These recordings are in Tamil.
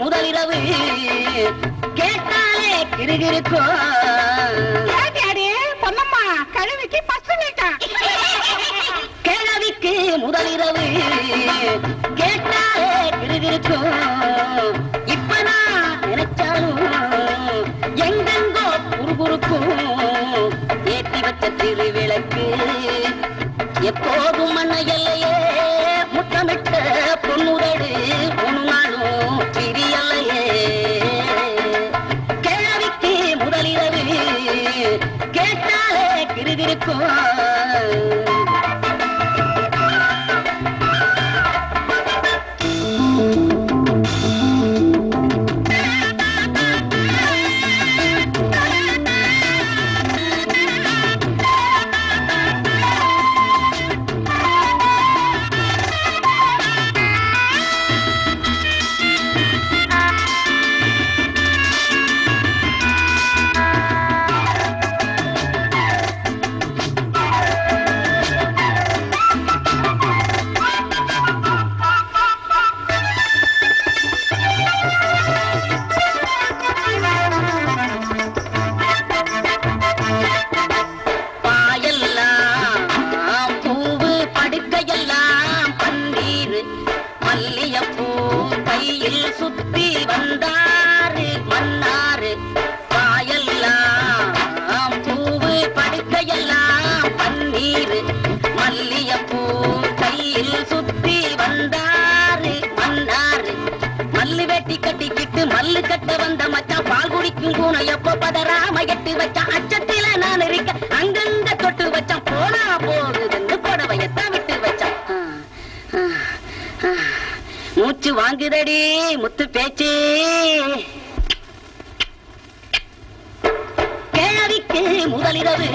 முதலிரவு. கேட்டாலே கிருகிருக்கும் பொன்னம்மா கழுவிக்கு பசு கிழவிக்கு முதலிரவு. கிருகிருக்கும் இப்ப நான் நினைச்சாலும் எங்கெங்கோ குறுகுறுக்கும். ஏற்றி வச்ச திருவிளக்கு எப்போதும் மண்ண எல்லையே முத்தமிட்ட பொன்னுதடு ஒரு நாளும் பிரியலையே கிழவிக்கு முதலிரவு கேட்டாலே கிருதிருக்கும் மல்லு வந்த மச்சான் பால் குடிக்கும் கூனை எப்போ பதறாம எட்டு வச்சான் அச்சத்தில நான் இருக்க. அங்கங்க தொட்டு வச்சான் போனா போகுதுன்னு புடவையத்தான் விட்டு வச்சான். மூச்சு வாங்குதடி முத்து பேச்சு. கேள்விக்கு முதலிரவு.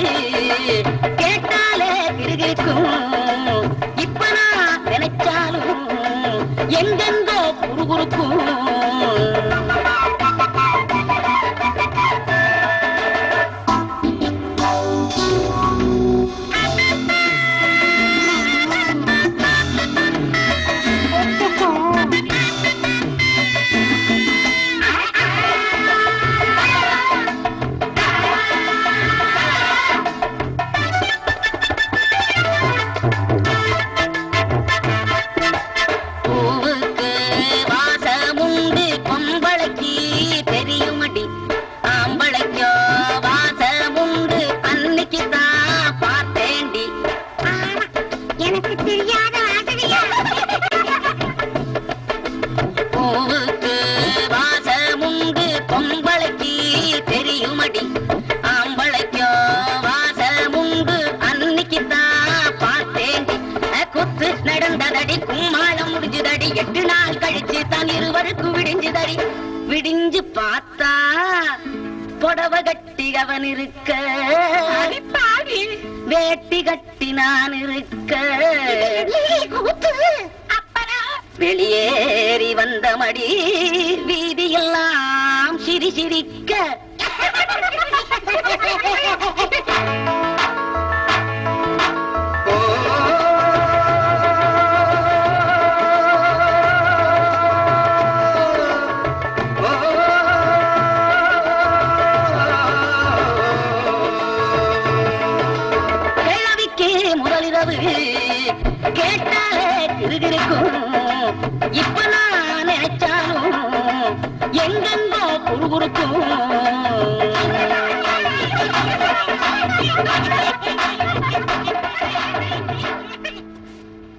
கேட்டாலே திருகிருக்கும் இப்ப நான் நினைச்சாலும் எங்கெங்கோ குறுகுறுக்கும். எட்டு நாள் கழிச்சு தான் இருவருக்கு விடிஞ்சுதடி விடிஞ்சு பார்த்தா புடவ கட்டி அவன் இருக்க. வேட்டி கட்டி நான் இருக்க. வெளியேறி வந்த மடி வீதியெல்லாம் சிரி சிரிக்க. கேட்டாலே கிருகிருக்கும் இப்ப நான் நினைச்சாலும் எங்கெங்கோ குறுகுறுக்கும்